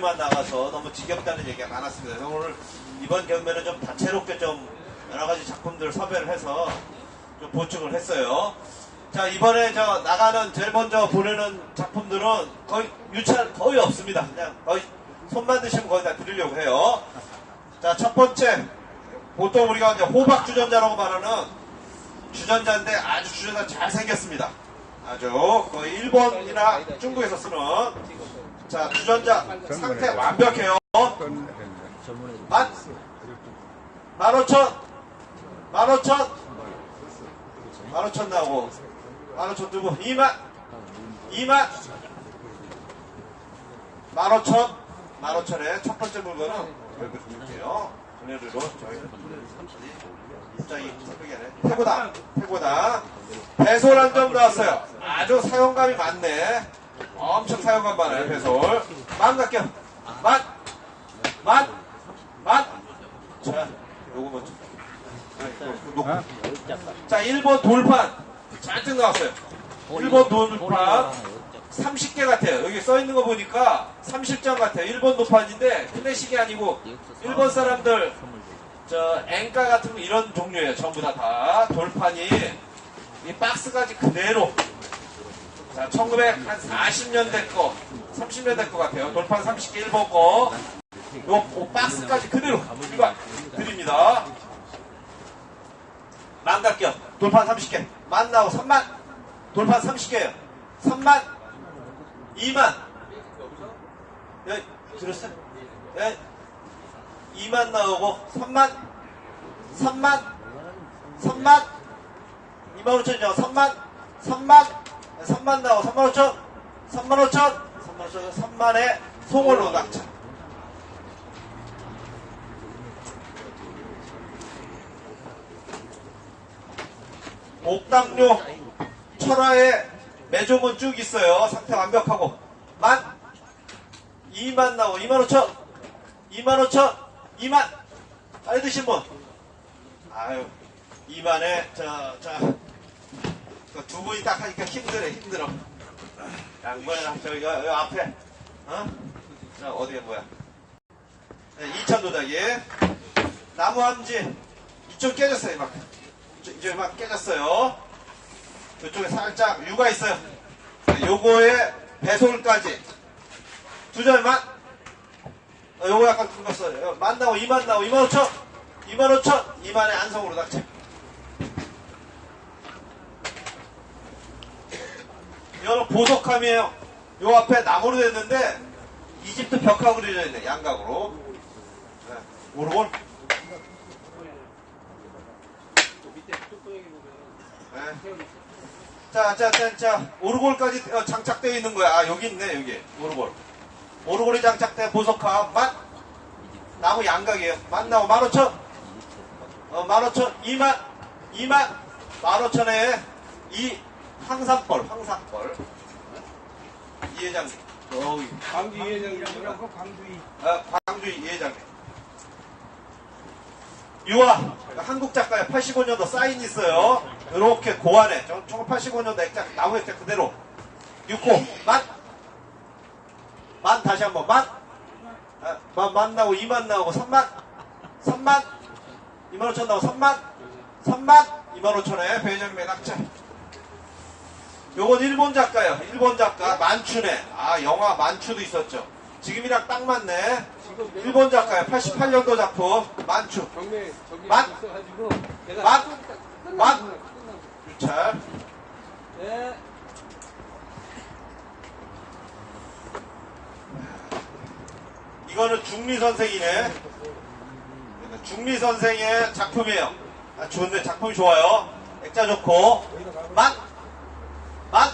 만 나가서 너무 지겹다는 얘기가 많았습니다. 그래서 오늘 이번 경매는 좀 다채롭게 좀 여러 가지 작품들을 섭외를 해서 좀 보충을 했어요. 자 이번에 저 나가는 제일 먼저 보내는 작품들은 거의 유찰 거의 없습니다. 그냥 거의 손만 드시면 거의 다 드리려고 해요. 자 첫 번째 보통 우리가 이제 호박 주전자라고 말하는 주전자인데 아주 주전자 잘 생겼습니다. 아주 거의 일본이나 중국에서 쓰는 자 주전자 상태 완벽해요. 만, 만 오천, 만 오천, 만 오천 나오고, 만 오천 두고, 이만, 이만, 만 오천, 만 오천에 첫 번째 물건은 저희가 드릴게요. 분해로 저희 입장이 아니라 태고다, 태고다. 한점 나왔어요. 아주 사용감이 많네. 엄청 사용감 많아요, 배솔. 만 갈게요. 만, 만, 만. 자, 요거 먼저. 놓고. 자, 1번 돌판. 잔뜩 나왔어요. 1번 돌판. 30개 같아요. 여기 써 있는 거 보니까 30장 같아요. 1번 돌판인데 클래식이 아니고 일본 사람들 저 앵가 같은 거 이런 종류예요. 전부 다 다. 돌판이 이 박스까지 그대로 자, 1940년대 거, 30년대 거 같아요. 돌판 30개 1번 거. 요, 요 박스까지 그대로 이거 드립니다. 만 갈게요. 돌판 30개. 만 나오고 3만. 돌판 30개예요. 3만. 2만. 예, 들었어요? 예. 2만 나오고 3만. 3만. 3만. 2만 5천이요. 3만. 3만. 3만 나오고 3만 5천. 3만 5천. 3만 5천. 3만에 송월로 낙차. 옥당료 철화에 매종은 쭉 있어요. 상태 완벽하고. 만 2만 나오고 2만 5천 2만 5천 2만 빨리 드신 분 아유 2만에 저저 두 분이 딱 하니까 힘들어 힘들어. 양보해라 저기 여, 여 앞에. 어? 자 어디에 뭐야? 네, 2천 도자기 나무 함지. 이쪽 깨졌어요 이만큼. 이쪽, 이쪽 이만큼 깨졌어요. 이쪽에 살짝 유가 있어요. 자, 요거에 배솔까지. 두 점만. 어, 요거 약간 굵었어요. 만 나고 2만 나고 2만 5천. 2만 5천. 2만에 안성으로 낙찰 이 거는 보석함이에요 요 앞에 나무로 됐는데 이집트 벽화 그려져 있네 양각으로 네. 오르골 네. 자, 자, 자, 자, 오르골까지 어, 장착되어 있는 거야. 아, 여기 있네, 여기. 오르골. 오르골이 장착된 보석함, 만, 나무 양각이에요. 만 나무, 만 오천. 어, 만 오천, 이만, 이만, 만 오천에 이 황산벌, 황산벌. 이 회장님. 여기. 광주 이회장님이라고 광주이 아, 광주 이 회장님. 유아, 한국 작가의 85년도 사인 있어요. 이렇게 고안에, 1985년도 액자, 나무 액자 그대로. 6호, 만. 만 다시 한 번, 만. 아, 만, 만 나오고, 2만 나오고, 3만. 3만. 2만 5천 나오고, 3만. 3만. 2만 5천에 배정매 낙찰. 요건 일본 작가예요. 일본 작가, 만추네. 아, 영화 만추도 있었죠. 지금이랑 딱 맞네. 일본 작가예요. 88년도 작품, 만추. 만! 만! 만! 유찰. 네. 이거는 중리 선생이네. 중리 선생의 작품이에요. 아, 좋은데 작품이 좋아요. 액자 좋고. 만! 만!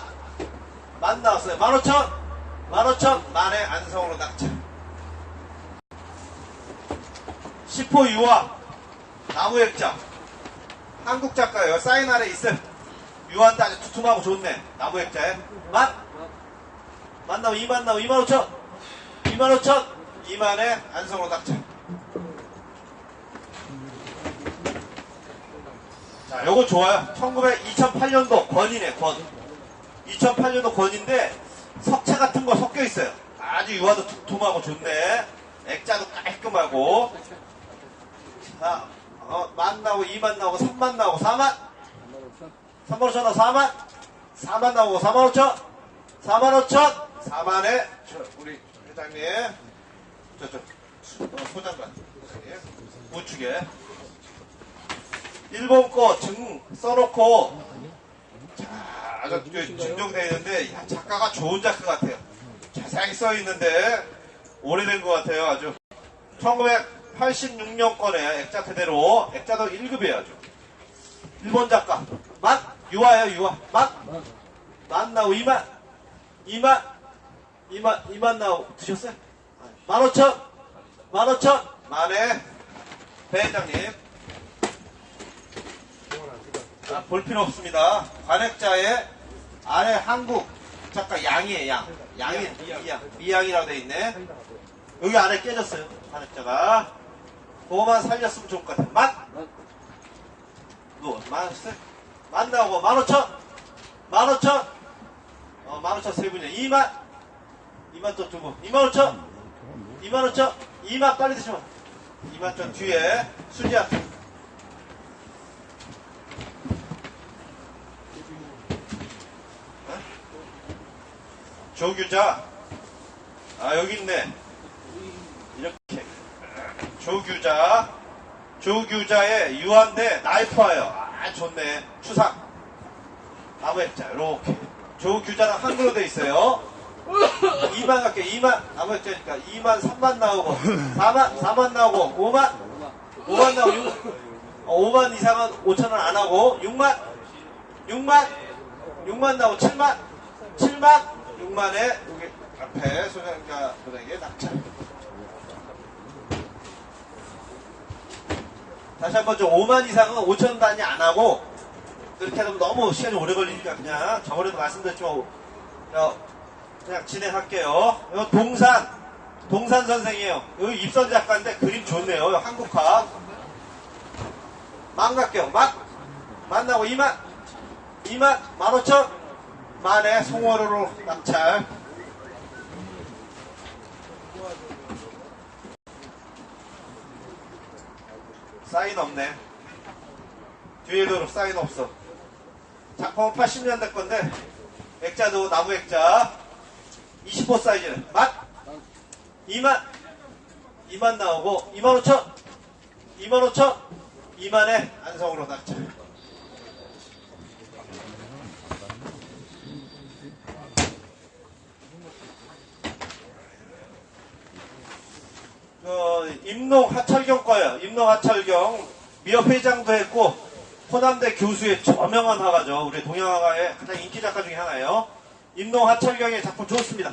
만 나왔어요. 만 오천! 만 오천! 만에 안성으로 낙찰. 10호 유화. 나무 액자. 한국 작가예요. 사인 아래 있어요. 유화인데 아주 두툼하고 좋네. 나무 액자에. 만! 만 나오 2만 나오 2만 5천! 2만 5천! 2만에 안성으로 낙찰. 자, 요거 좋아요. 1900, 2008년도 권이네, 권. 2008년도 권인데 석차 같은 거 섞여 있어요. 아주 유화도 두툼하고 좋네. 액자도 깔끔하고. 자, 어, 만 나오고 2만 나오고 3만 나오고 4만. 3만 5천 나오고 4만. 4만 나오고 4만 5천. 4만 5천. 4만에 저 우리 회장님. 저, 저, 수- 어, 소장관. 회장님. 우측에. 일본 거 증 써놓고 자, 아주 야, 작가가 좋은 작가 같아요. 자세하게 써 있는데 오래된 것 같아요. 아주. 1986년 거네 액자 그대로 액자도 1급이에요. 아주. 일본 작가. 맛 유아예요 유아. 맛맛 나고 2만 2만 2만 2만 나고 드셨어요? 15,000 15,000 만에. 배 회장님. 아, 볼 필요 없습니다. 관액자에 아래 한국 작가 양이에요, 양. 양이, 미양. 미양이라고 돼 있네. 여기 아래 깨졌어요, 관액자가. 그거만 살렸으면 좋을 것 같아요. 만! 뭐, 만, 세? 만 나오고, 만 오천! 만 오천! 어, 만 오천 세 분이요. 이만! 이만 또두 분. 이만 오천! 이만 오천! 이만 빨리 드시면. 이만 좀 뒤에 수지야. 조규자. 아, 여기 있네. 이렇게. 조규자. 조규자의 유한대 나이프와요. 아, 좋네. 추상. 나무 액자, 이렇게. 조규자는 한글로 돼 있어요. 2만 갈게, 2만. 나무 액자니까 2만, 3만 나오고, 4만, 4만 나오고, 5만, 5만 나오고, 6, 어, 5만 이상은 5천원 안 하고, 6만, 6만, 6만 나오고, 7만, 7만, 6만에 여기 앞에 소장가 보장에게 낙찰. 다시 한번 좀 5만 이상은 5천 단위 안 하고 그렇게 하면 너무 시간이 오래 걸리니까 그냥 저번에도 말씀드렸지만 어, 그냥 진행할게요. 요 동산 동산 선생이에요. 여기 입선 작가인데 그림 좋네요. 한국화. 만 갈게요. 만 만나고 2만 2만 15,000 만에 송어로로 낙찰. 사인 없네. 뒤에도 사인 없어. 작품은 80년대 건데, 액자도 나무 액자. 20호 사이즈는. 맛! 2만! 2만 나오고, 2만 5천! 2만 5천! 2만에 안성으로 낙찰. 어, 임농 하철경 거예요. 임농 하철경 미협 회장도 했고 호남대 교수의 저명한 화가죠. 우리 동양화가의 가장 인기 작가 중에 하나예요. 임농 하철경의 작품 좋습니다.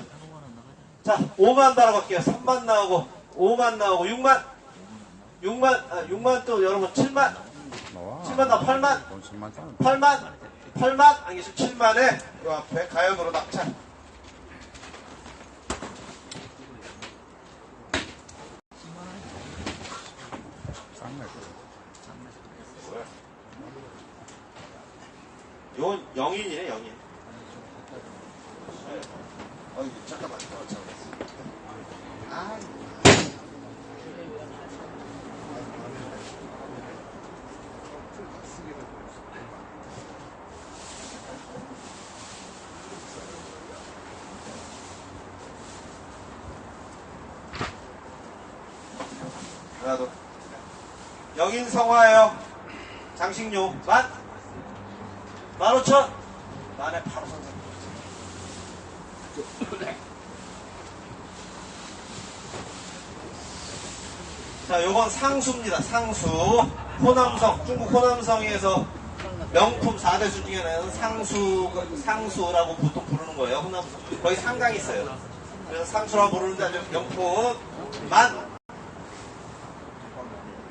자, 5만 달아갈게요. 3만 나오고 5만 나오고 6만 6만 아, 6만 또 여러분 7만 7만 나 8만 8만 8만 아니 7만에 요 앞에 가역으로 낙찰. 이건 영인이네, 영인. 아이 잠깐만. 아, 하나 더. 영인 성화예요. 장식용. 맞? 15,000. 만에 바로 선 자, 요건 상수입니다. 상수. 호남성, 중국 호남성에서 명품 4대수 중에는 상수, 상수라고 보통 부르는 거예요. 호남성. 거의 상강이 있어요. 그래서 상수라고 부르는데 아주 명품 만.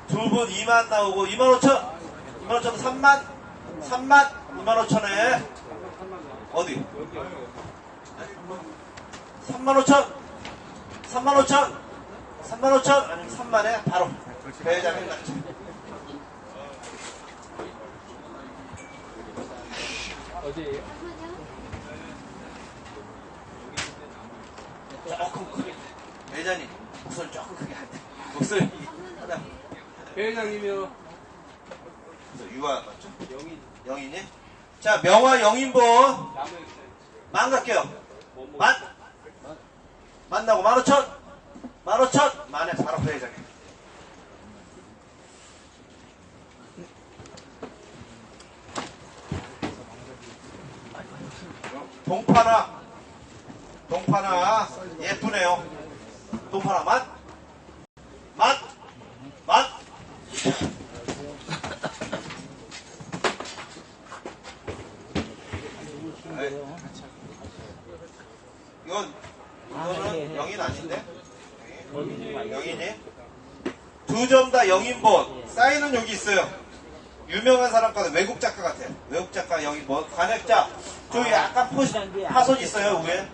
두 분 2만 나오고 2만 5천. 2만 5천 3만. 3만. 2만 5천에. 어디? 3만 5천. 3만 5천. 3만 5천. 아니면 3만에 바로. 배장에 낙찰. 어디에요? 조금 크게. 매자님, 목소리 조금 크게 할 때. 목소리 하다. 회장님이요. 그래서 유아 맞죠? 영인. 영인이? 자, 명화 영인본. 만 갈게요. 만? 만나고 만 오천? 만 오천? 만에 바로 회장님. 동파나. 동파나. 예쁘네요. 동파나 만? 만? 만? 네. 이건 이거는 영인 아닌데? 영인이? 두 점 다 영인본. 사인은 여기 있어요. 유명한 사람 같아. 외국 작가 같아. 외국 작가 영인본. 관역자. 저기 약간 포, 파손 있어요, 위에.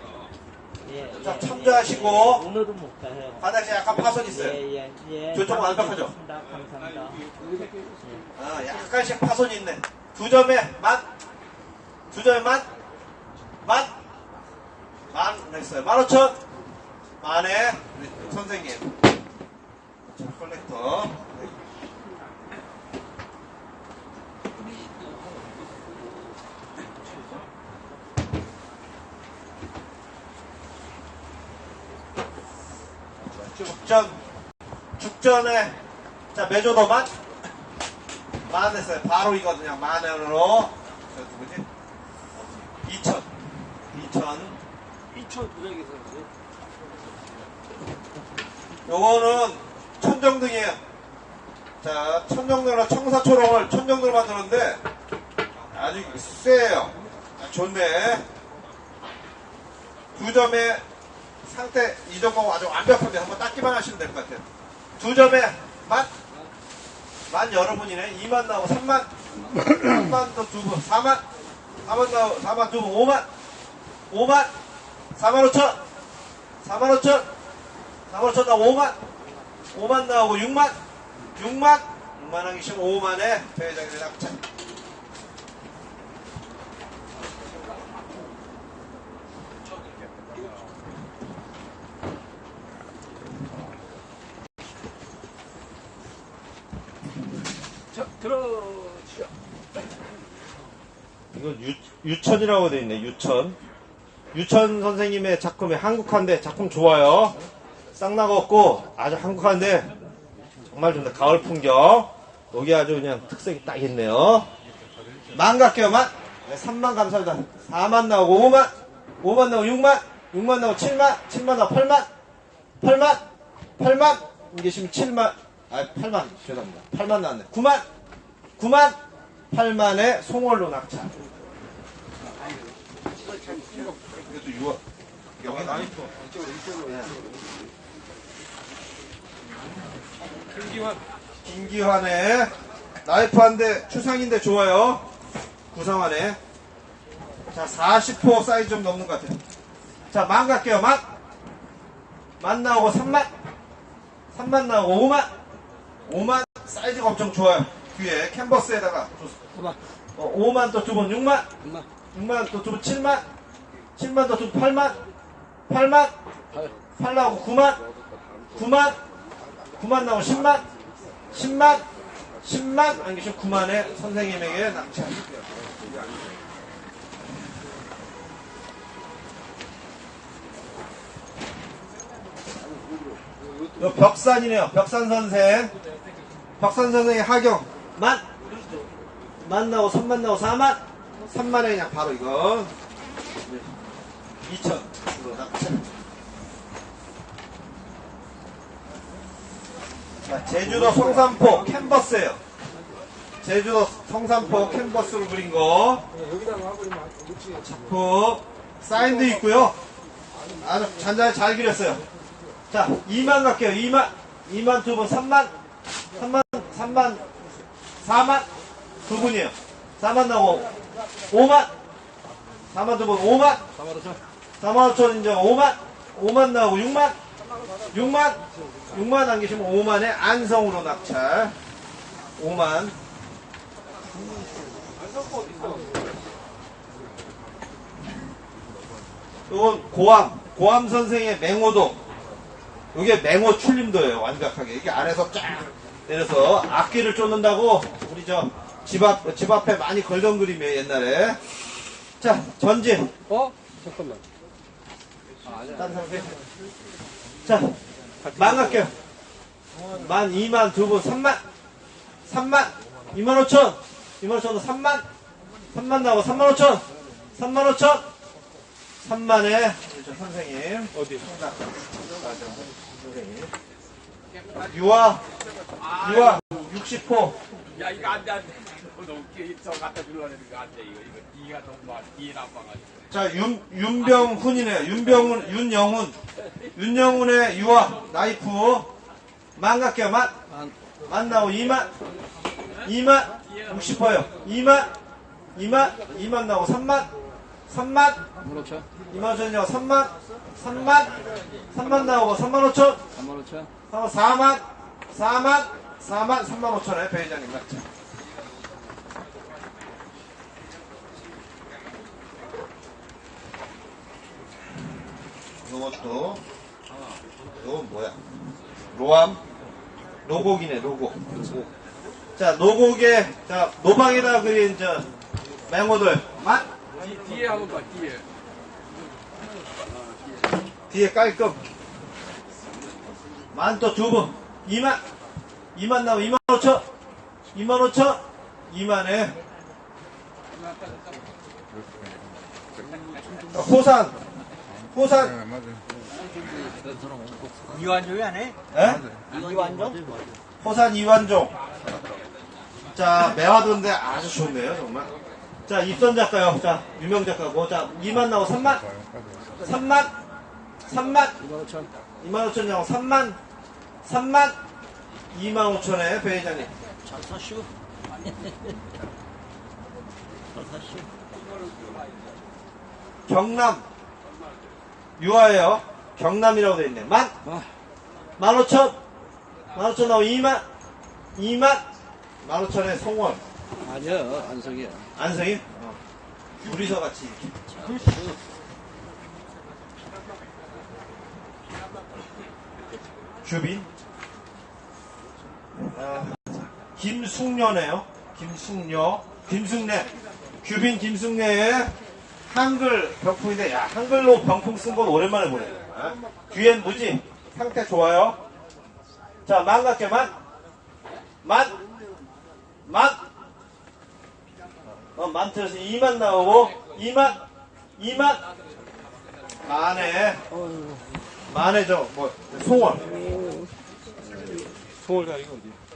예, 자, 예, 참조하시고. 예, 오늘은 못 가요. 관역자 약간 파손 있어요. 예, 예, 예. 저쪽 완벽하죠? 감사합니다. 감사합니다. 아, 약간씩 파손이 있네. 두 점에 만. 두 점에 만. 만. 만 했어요. 만 오천. 만에 선생님. 자, 컬렉터. 네. 죽전. 죽전에 자 매조도 만. 만 했어요. 바로 이거 그냥 만원으로. 저 누구지? 2천. 2천. 2천 도장에서 요거는 천정등이에요. 자, 천정등이랑 청사초롱을 천정등을 만드는데 아주 세요. 아, 좋네. 두 점의 상태 이 정도 아주 완벽한데 한번 닦기만 하시면 될 것 같아요. 두 점에 만, 만 여러분이네. 2만 나오고 3만, 3만 또두 분, 4만, 4만 나오고 4만 두 분, 5만, 5만, 4만 5천, 4만 5천, 4만 5천 나 5만, 5만 나오고 6만, 6만, 6만 하기 싫으면 5만에 대회장에 낙찰. 저, 들어. 이건 유, 유천이라고 돼 있네, 유천. 유천 선생님의 작품이 한국한데 작품 좋아요. 쌍나가 없고 아주 한국한데 정말 좋네. 가을 풍경. 여기 아주 그냥 특색이 딱 있네요. 만 갈게요, 만. 네, 3만 감사합니다. 4만 나오고 5만. 5만 나오고 6만. 6만 나오고 7만. 7만 나오고 8만. 8만. 8만. 이게 지금 7만. 아, 8만. 죄송합니다. 8만 나왔네. 9만. 9만. 8만에 송월로 낙찰. 그래도 6월. 여기 나 있어. 김기환. 김기환의 나이프 한 대 추상인데 좋아요. 구상환에. 자, 40호 사이즈 좀 넘는 것 같아요. 자, 만 갈게요. 만. 만 나오고 3만. 3만 나오고 5만. 5만 사이즈가 엄청 좋아요. 뒤에 캔버스에다가. 9만. 어, 5만 또 두 번 6만. 9만. 6만 또 두 번 7만. 7만 또두번 8만. 8만. 8 나오고 9만. 9만. 9만 나오고 10만. 10만. 10만. 안 계시면 9만에 선생님에게. 요 벽산이네요. 벽산 선생. 벽산 선생의 하경. 만. 만 나오고 3만 나오고 4만. 3만에 그냥 바로 이거. 2천. 이거 낙찰. 자, 제주도 성산포 캔버스예요. 제주도 성산포 캔버스로 그린 거. 작품 사인도 있고요. 아주 잔잔히 잘 그렸어요. 자, 2만 갈게요. 2만. 2만 두 분, 3만. 3만, 3만, 4만. 두 분이에요. 4만 나오고, 5만. 4만 두 분, 5만. 4만 5천 인정, 5만. 5만 나오고, 6만. 6만. 6만 안 계시면 5만에 안성으로 낙찰. 5만. 이건 고암, 고암 선생의 맹호도. 이게 맹호 출림도예요, 완벽하게. 이게 안에서 쫙 내려서 악기를 쫓는다고 우리 저 집 앞, 집 앞에 많이 걸던 그림이에요, 옛날에. 자, 전진. 어? 잠깐만. 딴 상태. 자, 만 갈게요. 만, 이만, 두 분, 삼만. 삼만. 이만 오천. 이만 오천, 삼만. 삼만 나오고, 삼만 오천. 삼만 오천. 삼만에, 우리 저 선생님. 어디? 선생님. 유아. 유아. 60호. 야 이거 안돼 안돼 너무 저 갖다 주려는 거 안돼 이거 이거 뒤가 너무 나빠가지고 자, 윤, 윤병훈이네요. 윤병훈, 윤영훈. 윤영훈의 유아, 나이프. 만 갈게요, 만. 만 나오고, 2만. 2만. 60%요. 2만. 2만. 2만 나오고, 3만. 3만. 2만 5천이 나오고, 3만. 3만. 3만 나오고, 3만 5천. 3만 5천. 4만. 4만. 4만. 3만 5천에 배회장님 맞죠? 요것도 요건 뭐야? 로암? 로곡이네 로곡. 자 노곡에 자 노방에다 그린 저 맹호들. 맛 뒤, 뒤에 한번 봐 뒤에. 뒤에 깔끔. 만또 두분. 2만 2만 나오면 2만 5천. 2만 5천. 2만에. 호산 호산 이완종이 안 해? 예? 이완종? 호산 이완종. 자, 매화도인데 아주 좋네요, 정말. 자, 입선 작가요. 자, 유명 작가고. 자, 2만 나오고 3만. 3만. 3만. 2만 5천. 2만 5천 나오고 3만. 3만. 2만 5천에 배 회장님. 잘 사시오. 잘 사시오. 경남. 유아예요. 경남이라고 돼 있네. 만. 아. 만 5천. 만 5천 나오고 2만. 2만. 만 5천에 송원. 아니야, 안성이야. 안성이? 어. 둘이서 같이. 규빈? 아, 김숙녀네요. 김숙녀. 김숙래. 규빈 김숙래의 한글 병풍인데, 야, 한글로 병풍 쓴 건 오랜만에 보네요. 아, 뒤엔 무지. 상태 좋아요. 자, 만 갈게, 만. 만. 만. 어, 만트에서 2만 나오고 2만 2만 만에 만에 저뭐 송월 서울 가 이거 어디?